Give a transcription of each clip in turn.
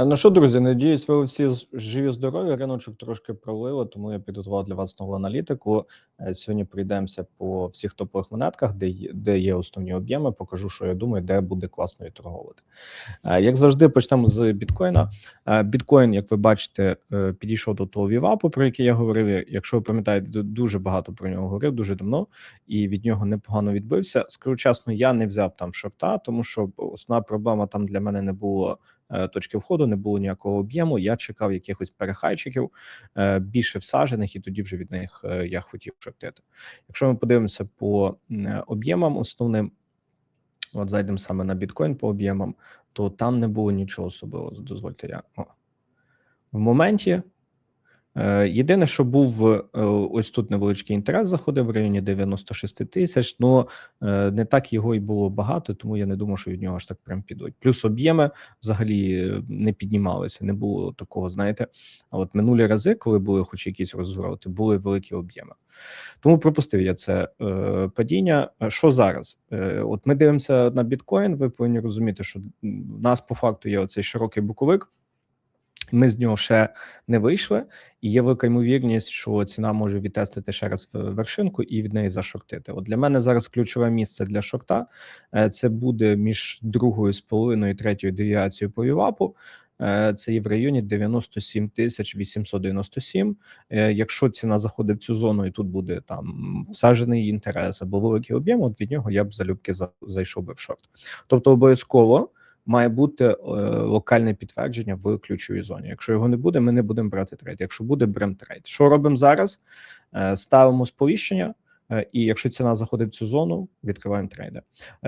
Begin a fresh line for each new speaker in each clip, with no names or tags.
Е, ну що, друзі, надіюсь, ви всі живі, здорові. Риночок трошки пролило, тому я підготував для вас нову аналітику. Е, сьогодні пройдемося по всіх топових монетках, де є, де є основні об'єми. Покажу, що я думаю, де буде класно торговувати. Е, як завжди, почнемо з біткоїна. Біткоін, як ви бачите, підійшов до того вівапу, про який я говорив. Якщо ви пам'ятаєте, дуже багато про нього говорив дуже давно, і від нього непогано відбився. Скажу чесно, я не взяв там шорта, тому що основна проблема там для мене не було. Е, точки входу, не було ніякого об'єму. Я чекав якихось перехайчиків е, більше всажених, і тоді вже від них е, я хотів шортити. Якщо ми подивимося по об'ємам, основним, от зайдемо саме на біткоін по об'ємам, то там не було нічого особливого. Дозвольте я в моменті. Е, єдине, що був е, ось тут невеличкий інтерес, заходив в районі 96 тисяч. Ну не так його і було багато, тому я не думаю, що від нього аж так прям підуть. Плюс об'єми взагалі не піднімалися, не було такого. Знаєте, а от минулі рази, коли були хоч якісь розвороти, були великі об'єми. Тому пропустив я це е, падіння. Що зараз? Е, От ми дивимося на біткоін. Ви повинні розуміти, що в нас по факту є оцей широкий буковик. Ми з нього ще не вийшли, і є велика ймовірність, що ціна може відтестити ще раз в вершинку і від неї зашортити. От для мене зараз ключове місце для шорта е, це буде між другою з половиною і третьою девіацією по вівапу. Е, це є в районі 97 тисяч 897. Е, якщо ціна заходить в цю зону, і тут буде там всаджений інтерес або великий об'єм, от від нього я б залюбки зайшов би в шорт. Тобто, обов'язково має бути е, локальне підтвердження в ключовій зоні. Якщо його не буде, ми не будемо брати трейд. Якщо буде, беремо трейд. Що робимо зараз? Е, ставимо сповіщення, е, і якщо ціна заходить в цю зону, відкриваємо трейди.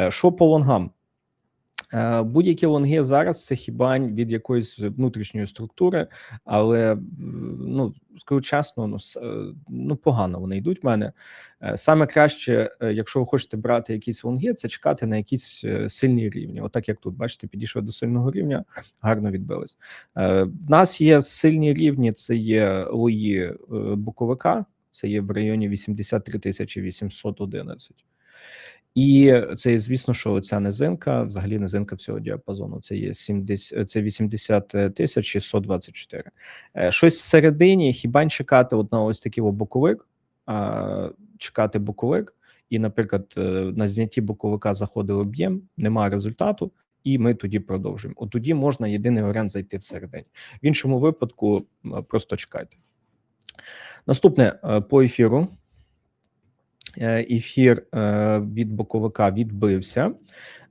Що по лонгам? Е, будь-які лонги зараз це хіба від якоїсь внутрішньої структури, але ну скажу чесно, ну е, ну погано вони йдуть. в Мене е, саме краще, якщо ви хочете брати якісь лонги, це чекати на якісь сильні рівні. Отак як тут бачите, підійшли до сильного рівня, гарно відбились. В нас є сильні рівні. Це є лої буковика, це є в районі 83 тисячі 811. І це звісно, що ця низинка, взагалі низинка всього діапазону. Це є 70, це 80 тисяч 624. Е, щось всередині, хіба чекати от ось такий боковик, чекати боковик, і, наприклад, е, на знятті боковика заходив об'єм, немає результату. І ми тоді продовжуємо. От тоді можна єдиний варіант зайти всередині. В іншому випадку просто чекайте. Наступне е, по ефіру. Е, ефір е, від боковика відбився.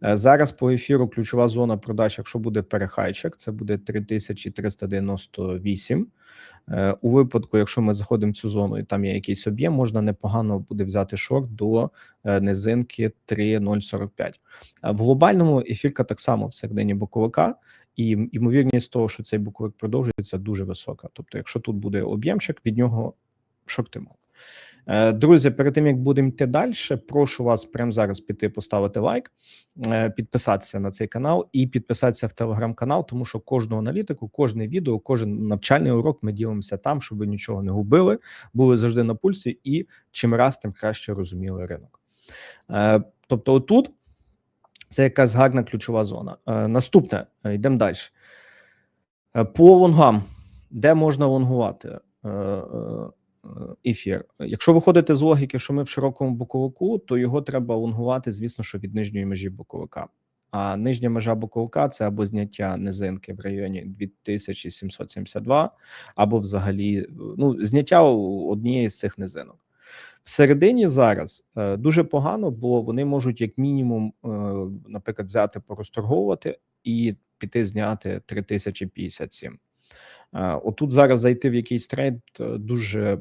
Е, зараз по ефіру ключова зона продаж, якщо буде перехайчик, це буде 3398. У випадку, якщо ми заходимо в цю зону і там є якийсь об'єм, можна непогано буде взяти шорт до низинки 3045. В глобальному ефірка так само в середині боковика. І ймовірність того, що цей боковик продовжується, дуже висока. Тобто, якщо тут буде об'ємчик, від нього шортимо. Е, друзі, перед тим як будемо йти далі, прошу вас прямо зараз піти поставити лайк, е, підписатися на цей канал і підписатися в телеграм-канал, тому що кожну аналітику, кожне відео, кожен навчальний урок ми ділимося там, щоб ви нічого не губили, були завжди на пульсі, і чим раз тим краще розуміли ринок. Е, тобто, отут це якась гарна ключова зона. Наступне йдемо далі. По лонгам, де можна лонгувати? Ефір. Якщо виходити з логіки, що ми в широкому боковику, то його треба лонгувати, звісно, що від нижньої межі боковика. А нижня межа боковика це або зняття низинки в районі 2772, або взагалі ну зняття однієї з цих низинок. Всередині зараз е, дуже погано, бо вони можуть, як мінімум, е, наприклад, взяти порозторговувати і піти зняти 3057. Отут зараз зайти в якийсь трейд е, дуже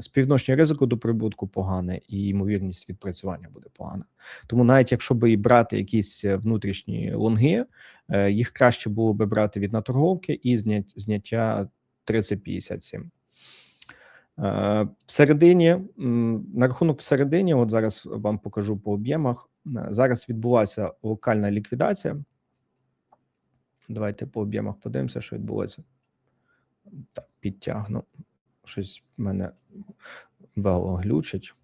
співношення ризику до прибутку погане, і ймовірність відпрацювання буде погана. Тому навіть якщо би і брати якісь е, внутрішні лонги, е, їх краще було би брати від наторговки і зняття 3057. Всередині на рахунок всередині, от зараз вам покажу по об'ємах. Зараз відбулася локальна ліквідація. Давайте по об'ємах подивимося, що відбулося. Так, підтягну. Щось в мене Бало глючить.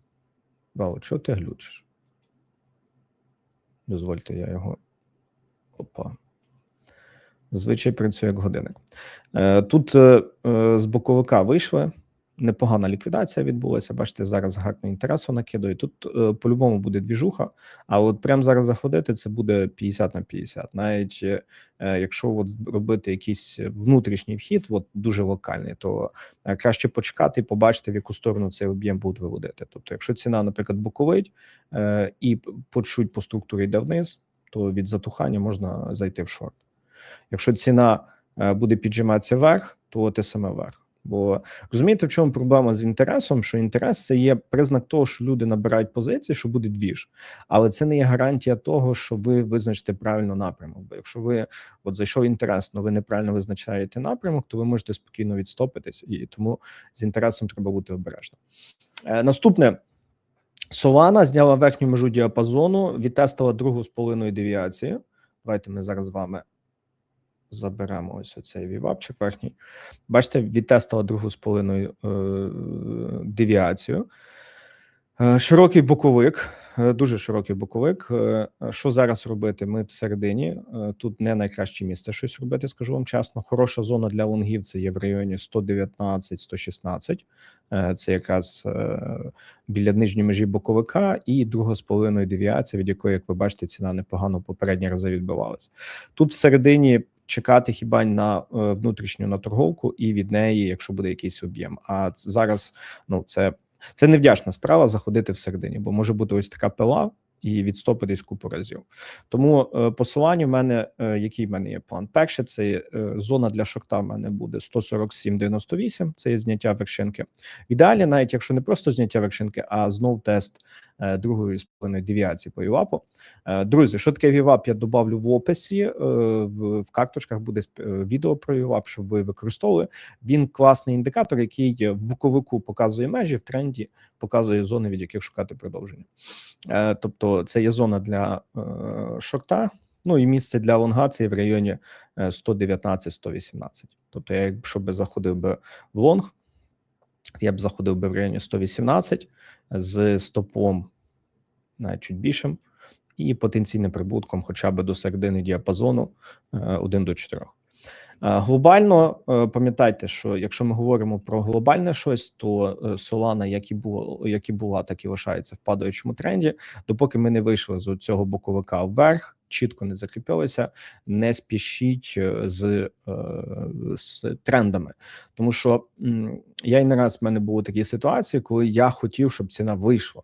Бало, чого ти глючиш? Дозвольте, я його. Опа. Звичай працює як годинник. Е, Тут е, е, з боковика вийшли. Непогана ліквідація відбулася. Бачите, зараз гарно інтересу накидує. Тут е, по-любому буде двіжуха, а от прямо зараз заходити це буде 50 на 50. Навіть е, якщо от робити якийсь внутрішній вхід, от дуже локальний, то е, краще почекати і побачити, в яку сторону цей об'єм будуть виводити. Тобто, якщо ціна, наприклад, боковить е, і по чуть по структурі йде вниз, то від затухання можна зайти в шорт. Якщо ціна е, буде піджиматися вверх, то те саме вверх. Бо розумієте, в чому проблема з інтересом? Що інтерес це є признак того, що люди набирають позиції, що буде двіж, але це не є гарантія того, що ви визначите правильно напрямок. Бо якщо ви от зайшов інтерес, але ви неправильно визначаєте напрямок, то ви можете спокійно відстопитись, і тому з інтересом треба бути обережним. Е, Наступне. Solana зняла верхню межу діапазону, відтестила другу з половиною девіацію. Давайте ми зараз з вами заберемо ось оцей вівапчик верхній. Бачите, відтестила другу з половиною е, девіацію. Е, широкий боковик, е, дуже широкий боковик. Е, що зараз робити? Ми всередині. Е, тут не найкраще місце щось робити, скажу вам чесно. Хороша зона для лонгів це є в районі 119-116. Е, це якраз е, біля нижньої межі боковика, і друга з половиною девіація, від якої, як ви бачите, ціна непогано попередні рази відбивалася. Тут всередині чекати хіба на е, внутрішню наторговку, і від неї, якщо буде якийсь об'єм. А зараз ну це це невдячна справа заходити всередині, бо може бути ось така пила і відстопитись купу разів. Тому е, посилання в мене, е, який в мене є план? Перше, це е, зона для шорта в мене буде 147,98, це є зняття вершинки. Ідеалі, навіть якщо не просто зняття вершинки, а знов тест другої з половиною девіації по ЮАПу. Е, друзі, що таке ВІВАП, я добавлю в описі. Е, в, карточках буде е, відео про ЮАП, щоб ви використовували. Він класний індикатор, який в буковику показує межі, в тренді показує зони, від яких шукати продовження. Е, тобто, це є зона для е, шорта. Ну і місце для лонга це в районі 119-118. Тобто, я якщо би заходив би в лонг, я б заходив би в районі 118 з стопом навіть чуть більшим, і потенційним прибутком, хоча б до середини діапазону 1 до 4. Глобально пам'ятайте, що якщо ми говоримо про глобальне щось, то Solana, як і було, як і була, так і лишається в падаючому тренді. Допоки ми не вийшли з цього боковика вверх, чітко не закріпилися, не спішіть з з трендами, тому що я і не раз в мене були такі ситуації, коли я хотів, щоб ціна вийшла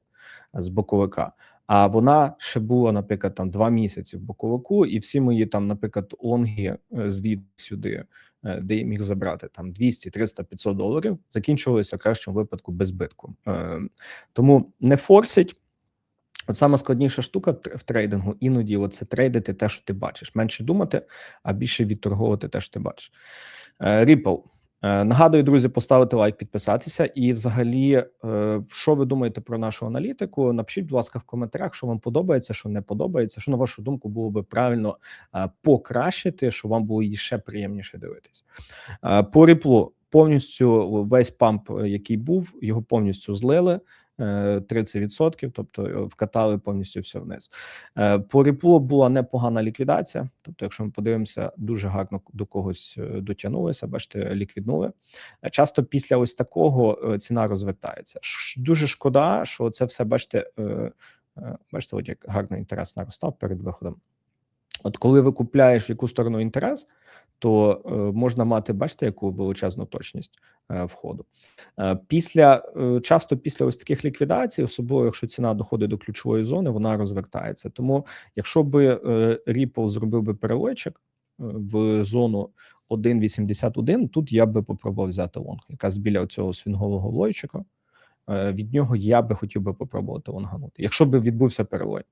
з боковика. А вона ще була, наприклад, там два місяці в боковику, і всі мої там, наприклад, лонги звід сюди, де я міг забрати там 200, 300, 500 доларів, закінчувалися в кращому випадку без збитку. Тому не форсить. От сама складніша штука в трейдингу іноді це трейдити те, що ти бачиш. Менше думати, а більше відторговувати те, що ти бачиш. Ripple. Нагадую, друзі, поставити лайк, підписатися. І, взагалі, що ви думаєте про нашу аналітику? Напишіть, будь ласка, в коментарях, що вам подобається, що не подобається. Що на вашу думку було би правильно покращити, щоб вам було її ще приємніше дивитись. По ріплу повністю весь памп, який був, його повністю злили. 30%, тобто вкатали повністю все вниз. По ріплу була непогана ліквідація. Тобто, якщо ми подивимося, дуже гарно до когось дотягнулися, бачите, ліквіднули. Часто після ось такого ціна розвертається. Дуже шкода, що це все бачите, бачите, от як гарний інтерес наростав перед виходом. От коли ви купляєш в яку сторону інтерес, то е, можна мати, бачите, яку величезну точність е, входу. Е, після е, часто після ось таких ліквідацій, особливо якщо ціна доходить до ключової зони, вона розвертається. Тому, якщо би е, Ripple зробив би переличок е, в зону 1,81, тут я би попробував взяти лонг, якраз біля цього свінгового лойчика. Е, від нього я би хотів би попробувати лонганути, якщо би відбувся перелой.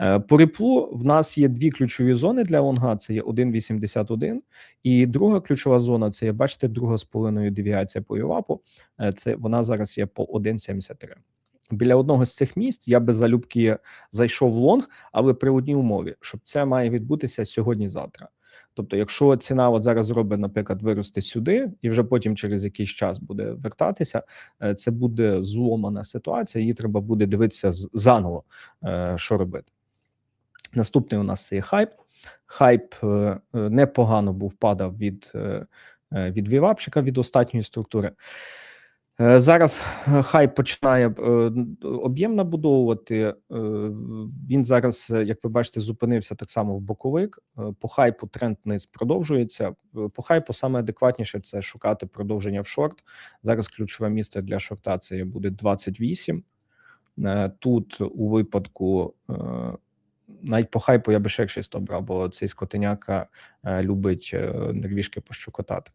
Е, по ріплу в нас є дві ключові зони для лонга: це є 1,81, і друга ключова зона це є, бачите, друга з половиною девіація по ЮАПу. Е, це вона зараз є по 1,73. Біля одного з цих місць я би залюбки зайшов в лонг, але при одній умові, щоб це має відбутися сьогодні-завтра. Тобто, якщо ціна от зараз зробить, наприклад, вирости сюди, і вже потім через якийсь час буде вертатися, це буде зломана ситуація. Її треба буде дивитися заново, що робити. Наступний у нас це є хайп. Хайп е, е, непогано був падав від, е, е, від вівапчика від остатньої структури. Е, Зараз е, хайп починає е, об'єм набудовувати. Він зараз, як ви бачите, зупинився так само в боковик. По хайпу тренд вниз продовжується. По хайпу саме адекватніше це шукати продовження в шорт. Зараз ключове місце для шорта це буде 28. Е, Тут у випадку навіть по хайпу я би ще шість обрав, бо цей скотиняка е, любить е, нервішки пощукотати.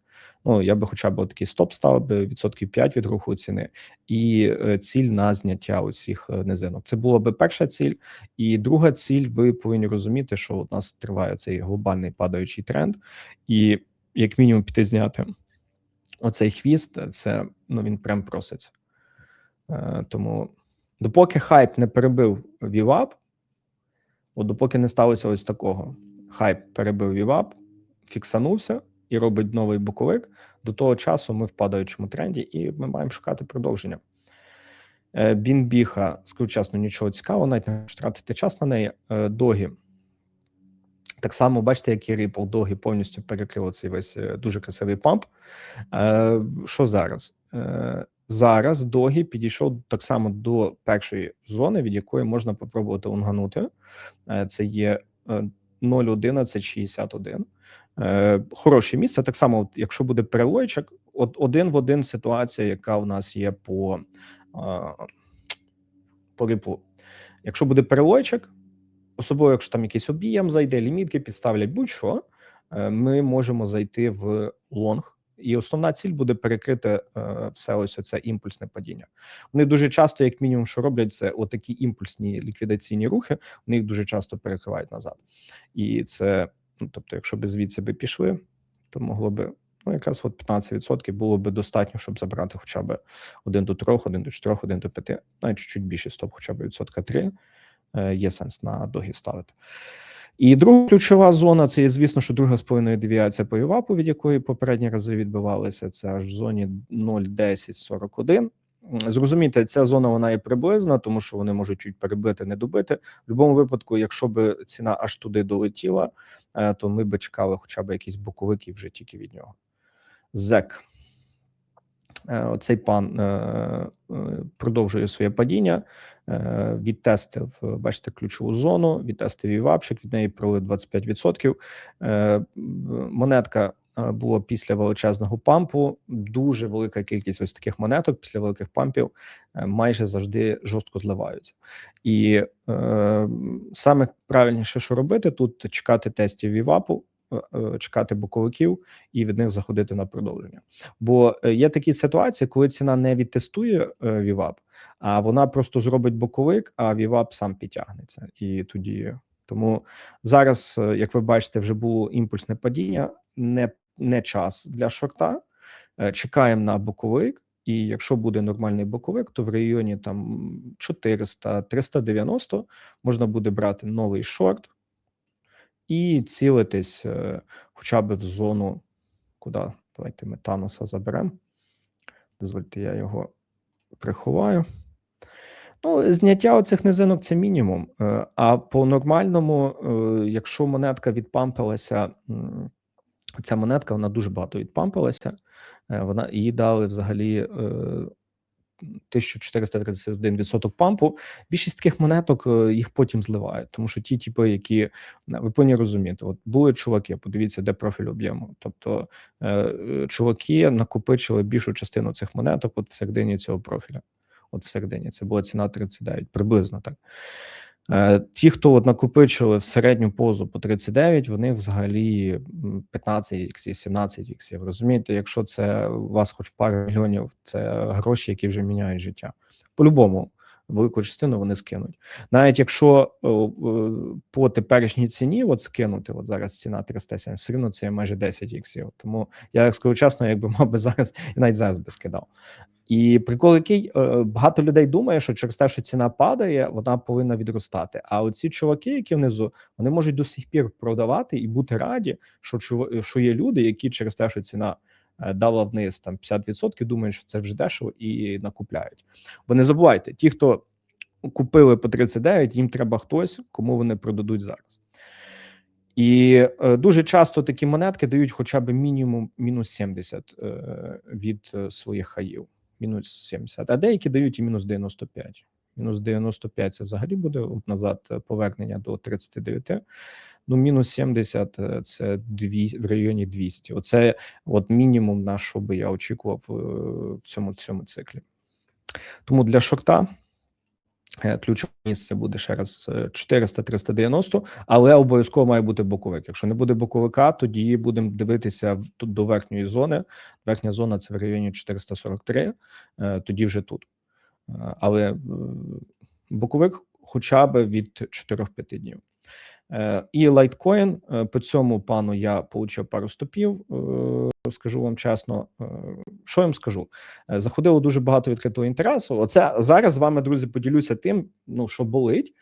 Ну, я би хоча б такий стоп ставив би відсотків 5 від руху ціни і е, ціль на зняття усіх низинок. Це була би перша ціль. І друга ціль, ви повинні розуміти, що у нас триває цей глобальний падаючий тренд, і як мінімум піти зняти оцей хвіст, це ну він прям проситься. Тому допоки хайп не перебив VWAP, от допоки не сталося ось такого, хайп перебив VWAP, фіксанувся і робить новий боковик. До того часу ми в падаючому тренді, і ми маємо шукати продовження. Е, Бінбіха, скажу чесно, нічого цікавого, навіть не хочу тратити час на неї. Е, Догі. Так само, бачите, як і Ripple, доги повністю перекрило цей весь е, дуже красивий памп. Що зараз? Е, Зараз догі підійшов так само до першої зони, від якої можна попробувати лонганути. Е, Це є е, 0,1161. Е, Хороше місце. Так само, якщо буде перелойчик, один в один ситуація, яка у нас є по, е, по ріплу. Якщо буде перелойчик, особливо якщо там якийсь об'єм зайде, лімітки підставлять будь-що, е, ми можемо зайти в лонг. І основна ціль буде перекрити е, все ось це імпульсне падіння. Вони дуже часто, як мінімум, що роблять, це отакі імпульсні ліквідаційні рухи. Вони їх дуже часто перекривають назад. І це, ну тобто, якщо би звідси би пішли, то могло би ну якраз от 15% було би достатньо, щоб забрати хоча б 1 до 3, 1 до 4, 1 до 5, навіть чуть більше стоп, хоча б відсотка 3, е, є сенс на догі ставити. І друга ключова зона це звісно, що друга з половиною девіація по ЮВАПу, від якої попередні рази відбивалися. Це аж в зоні 0,1041. М, Зрозумійте, ця зона вона є приблизна, тому що вони можуть чуть перебити, не добити. В будь-якому випадку, якщо б ціна аж туди долетіла, е, то ми б чекали хоча б якісь боковики вже тільки від нього. ЗЕК. Е, Оцей пан е, е, продовжує своє падіння. Відтестив, бачите, ключову зону, відтестив і вапчик, від неї пролив 25%. Е, Монетка була після величезного пампу. Дуже велика кількість ось таких монеток після великих пампів майже завжди жорстко зливаються. І саме правильніше, що робити, тут чекати тестів вівапу, е, чекати боковиків і від них заходити на продовження. Бо е, є такі ситуації, коли ціна не відтестує е, вівап, а вона просто зробить боковик, а вівап сам підтягнеться. І тоді тому зараз, е, як ви бачите, вже було імпульсне падіння, не, не час для шорта. Е, Чекаємо на боковик. І якщо буде нормальний боковик, то в районі там 400-390 можна буде брати новий шорт і цілитись е, хоча б в зону, куди давайте ми Таноса заберемо. Дозвольте, я його приховаю. Ну, зняття оцих низинок це мінімум. Е, А по нормальному, е, якщо монетка відпампилася, ця монетка вона дуже багато відпампилася. Вона їй дали взагалі 1431% пампу. Більшість таких монеток е, їх потім зливають, тому що ті, типи, які ви повинні розуміти, от були чуваки, подивіться, де профіль об'єму. Тобто е, е, чуваки накопичили більшу частину цих монеток от всередині цього профіля. От всередині це була ціна 39, приблизно так. Е, Ті, хто от накопичили в середню позу по 39, вони взагалі м, 15 іксів, 17 іксів. Розумієте, якщо це у вас хоч пару мільйонів, це гроші, які вже міняють життя. По-любому, велику частину вони скинуть. Навіть якщо о, о, по теперішній ціні от скинути, от зараз ціна 370, все рівно це майже 10 іксів. Тому я чесно, якби мав би зараз, і навіть зараз би скидав. І прикол, який е, багато людей думає, що через те, що ціна падає, вона повинна відростати. А оці чуваки, які внизу, вони можуть до сих пір продавати і бути раді, що що є люди, які через те, що ціна е, дала вниз там 50%, думають, що це вже дешево і накупляють. Бо не забувайте, ті, хто купили по 39, їм треба хтось, кому вони продадуть зараз. І е, дуже часто такі монетки дають хоча б мінімум мінус 70 е, від е, своїх хаїв. Мінус 70, а деякі дають і мінус 95. Мінус 95 це взагалі буде назад е, повернення до 39. Ну, мінус 70 е, це дві, в районі 200. Оце от мінімум, на що би я очікував е, в цьому, цьому циклі. Тому для шорта е, ключове місце буде ще раз е, 400-390, але обов'язково має бути боковик. Якщо не буде боковика, тоді будемо дивитися до верхньої зони. Верхня зона це в районі 443, е, тоді вже тут. Але боковик хоча б від 4-5 днів. Е, І лайткоін е, по цьому пану я получив пару стопів. е, Скажу вам чесно, що я вам скажу? Заходило дуже багато відкритого інтересу. Оце зараз з вами, друзі, поділюся тим, ну що болить,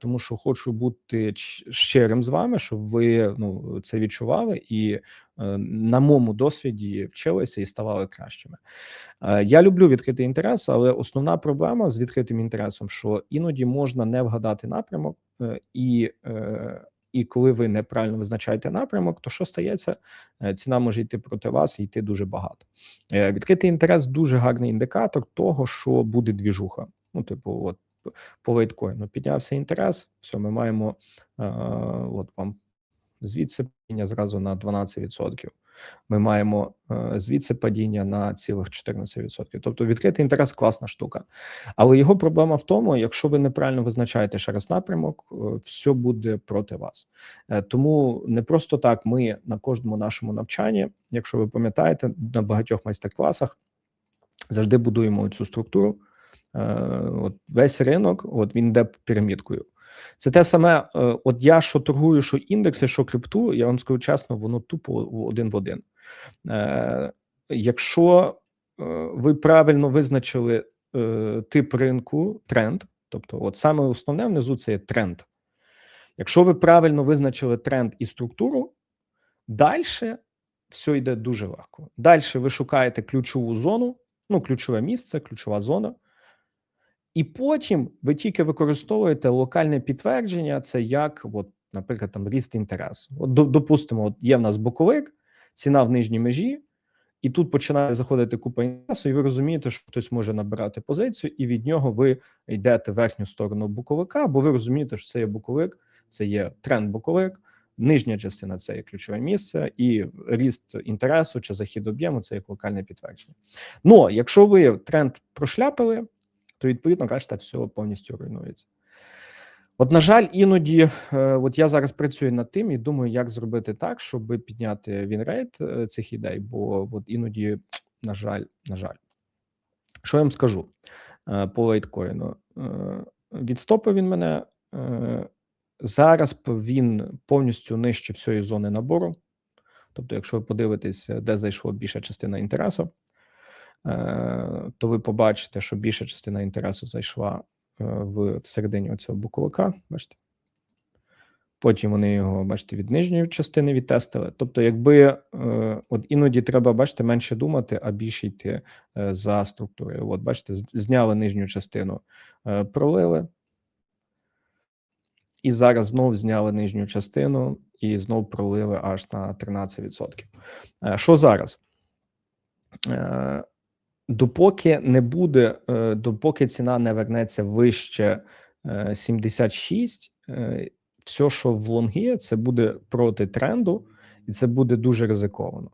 тому що хочу бути щирим з вами, щоб ви ну це відчували і на моєму досвіді вчилися і ставали кращими. Е, Я люблю відкритий інтерес, але основна проблема з відкритим інтересом, що іноді можна не вгадати напрямок, е, і, е, і коли ви неправильно визначаєте напрямок, то що стається? Е, Ціна може йти проти вас і йти дуже багато. Е, Відкритий інтерес дуже гарний індикатор того, що буде двіжуха. Ну, типу, от по лейткоїну піднявся інтерес. Все, ми маємо е, от вам звідси падіння зразу на 12%. Ми маємо е, звідси падіння на цілих 14%. Тобто відкритий інтерес класна штука. Але його проблема в тому, якщо ви неправильно визначаєте ще раз напрямок, е, все буде проти вас. Е, Тому не просто так ми на кожному нашому навчанні, якщо ви пам'ятаєте, на багатьох майстер-класах завжди будуємо цю структуру. От весь ринок, от він йде пірамідкою. Це те саме, е, от я що торгую, що індекси, що крипту, я вам скажу чесно, воно тупо один в один. Е, Якщо е, ви правильно визначили тип ринку, тренд, тобто, от саме основне внизу це є тренд. Якщо ви правильно визначили тренд і структуру, далі все йде дуже легко. Далі ви шукаєте ключову зону, ну, ключове місце, ключова зона. І потім ви тільки використовуєте локальне підтвердження, це як, от, наприклад, там ріст інтересу. От, допустимо, от є в нас боковик, ціна в нижній межі, і тут починає заходити купа інтересу, і ви розумієте, що хтось може набирати позицію, і від нього ви йдете в верхню сторону боковика, бо ви розумієте, що це є боковик, це є тренд боковик. Нижня частина це є ключове місце, і ріст інтересу чи захід об'єму це як локальне підтвердження. Ну, якщо ви тренд прошляпили, то відповідно кажете, все повністю руйнується. От, на жаль, іноді, е, от я зараз працюю над тим і думаю, як зробити так, щоб підняти вінрейт е, цих ідей, бо от іноді, на жаль, на жаль. Що я вам скажу е, по лейткоїну? Е, Відстопив він мене. Зараз він повністю нижче всієї зони набору. Тобто, якщо ви подивитесь, де зайшла більша частина інтересу, то ви побачите, що більша частина інтересу зайшла е, в всередині цього боковика. Бачите? Потім вони його, бачите, від нижньої частини відтестили. Тобто, якби е, от іноді треба, бачите, менше думати, а більше йти е, за структурою. От, бачите, зняли нижню частину, е, пролили. І зараз знов зняли нижню частину і знов пролили аж на 13%. Е, Що зараз? Е, Допоки не буде, е, допоки ціна не вернеться вище е, 76, е, все, що в лонгі, це буде проти тренду, і це буде дуже ризиковано.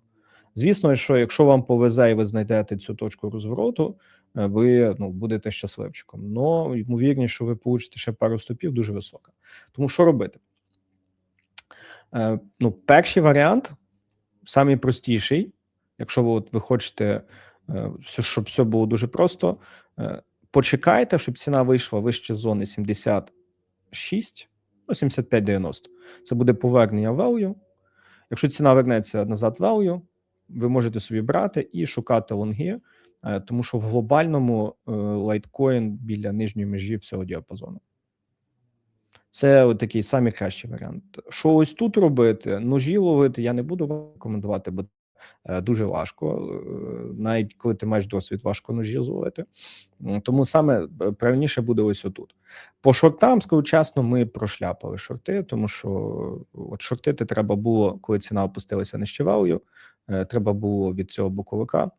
Звісно, що якщо вам повезе і ви знайдете цю точку розвороту, е, ви ну, будете щасливчиком. Но ймовірність, що ви получите ще пару стопів, дуже висока. Тому що робити? Е, ну, перший варіант, самий простіший, якщо ви, от, ви хочете, е, щоб все було дуже просто, е, почекайте, щоб ціна вийшла вище зони 76, ну, 75-90. Це буде повернення value. Якщо ціна вернеться назад value, ви можете собі брати і шукати лонги, е, тому що в глобальному е, лайткоін біля нижньої межі всього діапазону. Це такий самий кращий варіант. Що ось тут робити? Ножі ловити я не буду вам рекомендувати, бо Е, Дуже важко, Е, навіть коли ти маєш досвід, важко ножі зловити. Тому саме е, правильніше буде ось отут. По шортам, скажу чесно, ми прошляпали шорти, тому що от шортити треба було, коли ціна опустилася нижче е, треба було від цього боковика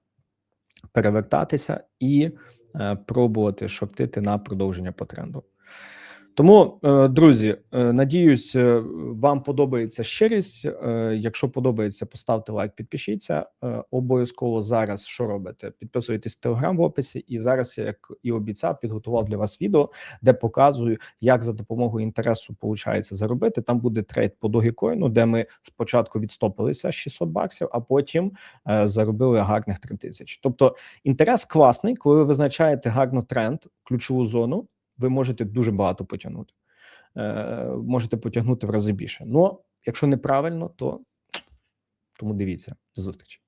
перевертатися і е, пробувати шортити на продовження по тренду. Тому, е, друзі, е, надіюсь, е, вам подобається щирість. Якщо подобається, поставте лайк, підпишіться. Обов'язково зараз що робите? Підписуйтесь в телеграм в описі. І зараз, як і обіцяв, підготував для вас відео, де показую, як за допомогою інтересу виходить заробити. Там буде трейд по Dogecoin, де ми спочатку відстопилися 600 баксів, а потім заробили гарних 3000. Тобто інтерес класний, коли ви визначаєте гарно тренд, ключову зону ви можете дуже багато потягнути. Е, можете потягнути в рази більше. Ну, якщо неправильно, то тому дивіться. До зустрічі.